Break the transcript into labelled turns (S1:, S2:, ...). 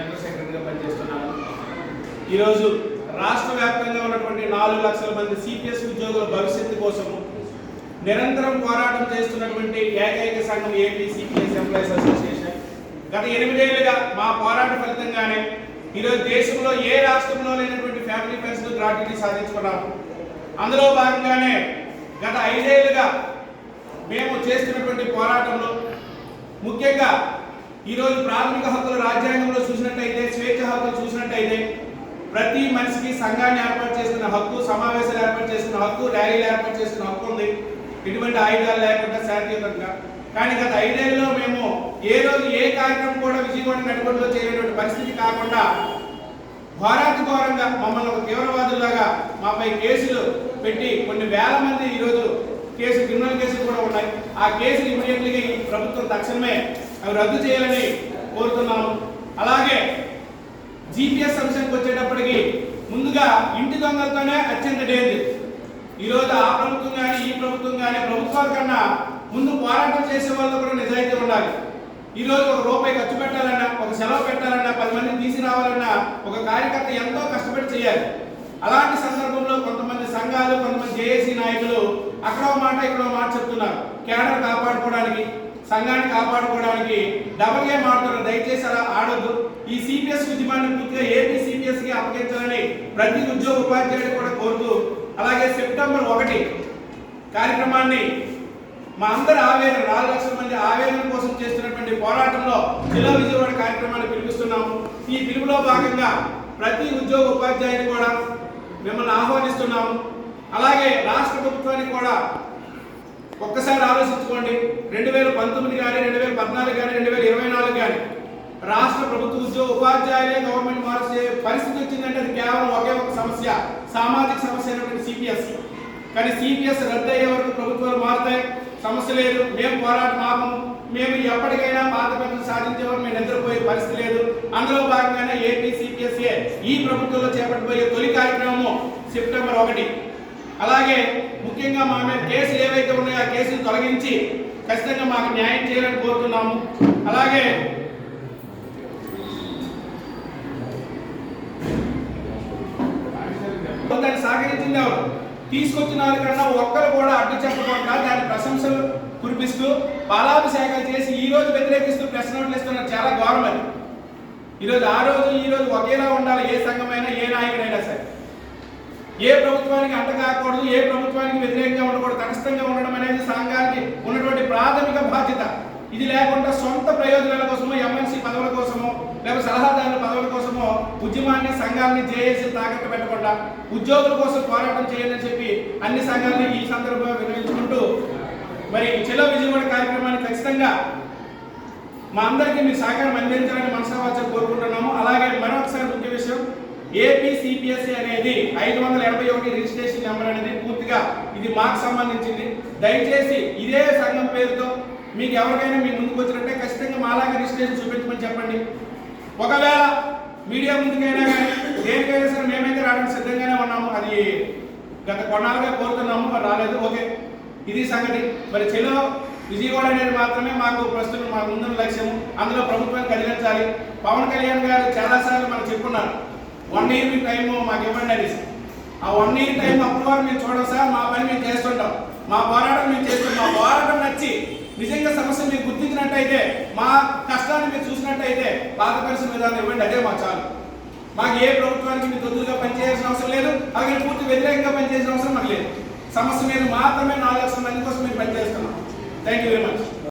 S1: General సెక్రటరీగా పనిచేస్తున్నాను. ఈరోజు రాష్ట్ర వ్యాప్తంగా ఉన్నటువంటి నాలుగు లక్షల మంది సిపిఎస్ ఉద్యోగుల భవిష్యత్తు కోసము నిరంతరం పోరాటం చేస్తున్నటువంటి ఏకైక సంఘం ఏపీ సిపిఎస్ ఎంప్లాయీస్ అసోసియేషన్ గత ఎనిమిదేళ్ళుగా మా పోరాట ఫలితంగానే ఈరోజు దేశంలో ఏ రాష్ట్రంలో లేనటువంటి ఫ్యామిలీ పెన్షన్ గ్రాట్యుటీ సాధించుకున్నాము. అందులో భాగంగానే గత ఐదేళ్ళుగా మేము చేస్తున్నటువంటి పోరాటంలో ముఖ్యంగా ఈరోజు ప్రాథమిక హక్కులు రాజ్యాంగంలో చూసినట్టయితే స్వేచ్ఛ హక్కులు చూసినట్టయితే ప్రతి మనిషికి సంఘాన్ని ఏర్పాటు చేసుకున్న హక్కు సమావేశాలు ఏర్పాటు చేసుకున్న హక్కు ర్యాలీలు ఏర్పాటు చేసుకున్న హక్కు ఉంది. ఎటువంటి ఆయుధాలు లేకుండా శాంతియుతంగా. కానీ గత ఐదేళ్ళలో మేము ఏ రోజు ఏ కార్యక్రమం కూడా విజయవాడ నడిపడిలో చేయనటువంటి పరిస్థితి కాకుండా ఘోరాతి ఘోరంగా మమ్మల్ని ఒక తీవ్రవాదులాగా మాపై కేసులు పెట్టి కొన్ని వేల మంది ఈరోజు కేసు క్రిమినల్ కేసులు కూడా ఉన్నాయి. ఆ కేసులు ఇమీడియట్లీగా ఈ ప్రభుత్వం తక్షణమే అవి రద్దు చేయాలని కోరుతున్నాము. అలాగే జీపీఎస్ అంశానికి వచ్చేటప్పటికి ముందుగా ఇంటి దొంగలతోనే అత్యంత డేంజర్. ఈరోజు ఆ ప్రభుత్వం కానీ ఈ ప్రభుత్వం కానీ ప్రభుత్వాల కన్నా ముందు పోరాటం చేసే వాళ్ళు కూడా నిజాయితీ ఉండాలి. ఈరోజు ఒక రూపాయి ఖర్చు పెట్టాలన్నా ఒక సెలవు పెట్టాలన్నా పది మందిని తీసుకురావాలన్నా ఒక కార్యకర్త ఎంతో కష్టపడి చేయాలి. అలాంటి సందర్భంలో కొంతమంది సంఘాలు కొంతమంది జేఏసీ నాయకులు అక్కడ మాట ఇక్కడ మాట చెప్తున్నారు. కేడర్ కాపాడుకోవడానికి సంఘాన్ని కాపాడుకోవడానికి డబల్ గేమ్ ఆడుతున్నారు దయచేసి అలా ఆడొద్దు. ఈ సిపిఎస్ ఉద్యమాన్ని పూర్తిగా ఏపీ సిపిఎస్కి అప్పగించాలని ప్రతి ఉద్యోగ ఉపాధ్యాయుడు కూడా కోరుతూ అలాగే సెప్టెంబర్ ఒకటి కార్యక్రమాన్ని మా అందరి ఆవేదన నాలుగు లక్షల మంది ఆవేదన కోసం చేస్తున్నటువంటి పోరాటంలో జిల్లా విజయవాడ కార్యక్రమాన్ని పిలిపిస్తున్నాము ఈ పిలుపులో భాగంగా ప్రతి ఉద్యోగ ఉపాధ్యాయుని కూడా మిమ్మల్ని ఆహ్వానిస్తున్నాము. అలాగే రాష్ట్ర ప్రభుత్వానికి కూడా ఒక్కసారి ఆలోచించుకోండి. రెండు వేల పంతొమ్మిది కానీ రెండు వేల పద్నాలుగు కానీ రెండు వేల ఇరవై నాలుగు కానీ రాష్ట్ర ప్రభుత్వ ఉద్యోగ ఉపాధ్యాయులే గవర్నమెంట్ మార్చే పరిస్థితి వచ్చిందంటే అది కేవలం ఒకే ఒక సమస్య సామాజిక సమస్య అయినటువంటి సిపిఎస్ కానీ సిపిఎస్ రద్దు అయ్యే వరకు ప్రభుత్వాలు మారుతాయి. సమస్య లేదు. మేము పోరాటం ఆపము మేము ఎప్పటికైనా పాత పెద్దలు సాధించేవారు మేము నిద్రపోయే పరిస్థితి లేదు. అందులో భాగంగానే ఏపీ సిపిఎస్ఏ ఈ ప్రభుత్వంలో చేపట్టబోయే తొలి కార్యక్రమము సెప్టెంబర్ ఒకటి. అలాగే ముఖ్యంగా మా మీద కేసులు ఏవైతే ఉన్నాయో ఆ కేసులు తొలగించి ఖచ్చితంగా మాకు న్యాయం చేయాలని కోరుతున్నాము. అలాగే దాన్ని సహకరించింది ఎవరు? తీసుకొచ్చిన వారికన్నా ఒక్కరు కూడా అడ్డు చెప్పకుండా దాని ప్రశంసలు కురిపిస్తూ పాలాభిషేకాలు చేసి ఈ రోజు వ్యతిరేకిస్తూ ప్రెస్ నోట్లు ఇస్తున్నారు. చాలా ఘోరం అది. ఈరోజు ఆ రోజు ఈ రోజు ఒకేలా ఉండాలి ఏ సంఘమైనా ఏ నాయకుడైనా సరే. ఏ ప్రభుత్వానికి అంట కాకూడదు ఏ ప్రభుత్వానికి వ్యతిరేకంగా ఉండకూడదు తటస్థంగా ఉండడం అనేది సంఘానికి ఉన్నటువంటి ప్రాథమిక బాధ్యత. ఇది లేకుండా సొంత ప్రయోజనాల కోసమో ఎమ్మెల్సీ పదవుల కోసమో లేకపోతే సలహాదారుల పదవుల కోసమో ఉద్యమాన్ని సంఘాన్ని జేఏసీ తాకట్టు పెట్టకుండా ఉద్యోగుల కోసం పోరాటం చేయాలని చెప్పి అన్ని సంఘాలని ఈ సందర్భంగా వినియోగించుకుంటూ మరి చెలో విజయవాడ కార్యక్రమాన్ని ఖచ్చితంగా మా అందరికీ మీ సహకారం అందించాలని మనసావాచం కోరుకుంటున్నాము. అలాగే మరొకసారి ఏపీసీపీఎస్సీ ఏపీ అనేది ఐదు వందల ఎనభై ఒకటి రిజిస్ట్రేషన్ నెంబర్ అనేది పూర్తిగా ఇది మాకు సంబంధించింది. దయచేసి ఇదే సంఘం పేరుతో మీకు ఎవరికైనా మీ ముందుకు వచ్చినట్టే ఖచ్చితంగా మాలాగా రిజిస్ట్రేషన్ చూపించమని చెప్పండి. ఒకవేళ మీడియా ముందుకైనా కానీ దేనికైనా సరే మేమైతే రావడానికి సిద్ధంగానే ఉన్నాము. అది గత కొన్నాళ్ళుగా కోరుతున్నాము మరి రాలేదు. ఓకే. ఇది సంగతి. మరి చెలో విజయవాడ అనేది మాత్రమే మాకు ప్రస్తుతం మాకు ముందున్న లక్ష్యం అందులో ప్రభుత్వాన్ని కలిగించాలి పవన్ కళ్యాణ్ గారు చాలాసార్లు మనం చెప్పుకున్నారు వన్ ఇయర్ మీ టైం మాకు ఇవ్వండి అనేసి ఆ వన్ ఇయర్ టైం అప్పుడు మేము చూడం సార్ మా పని మేము చేస్తుంటాం. మా పోరాటం మేము చేస్తాం మా పోరాటం నచ్చి నిజంగా సమస్య మీరు గుర్తించినట్టయితే మా కష్టాన్ని మీరు చూసినట్టయితే పాత పరిశ్రమ విధానం ఇవ్వండి అదే మాకు చాలు. మాకు ఏ ప్రభుత్వానికి మీరు దొద్దుగా పనిచేయాల్సిన అవసరం లేదు. అలాగే పూర్తి వ్యతిరేకంగా పనిచేయాల్సిన అవసరం మాకు లేదు. సమస్య మీద మాత్రమే నాలుగు లక్షల మంది కోసం మేము పనిచేస్తున్నాం థ్యాంక్ యూ వెరీ మచ్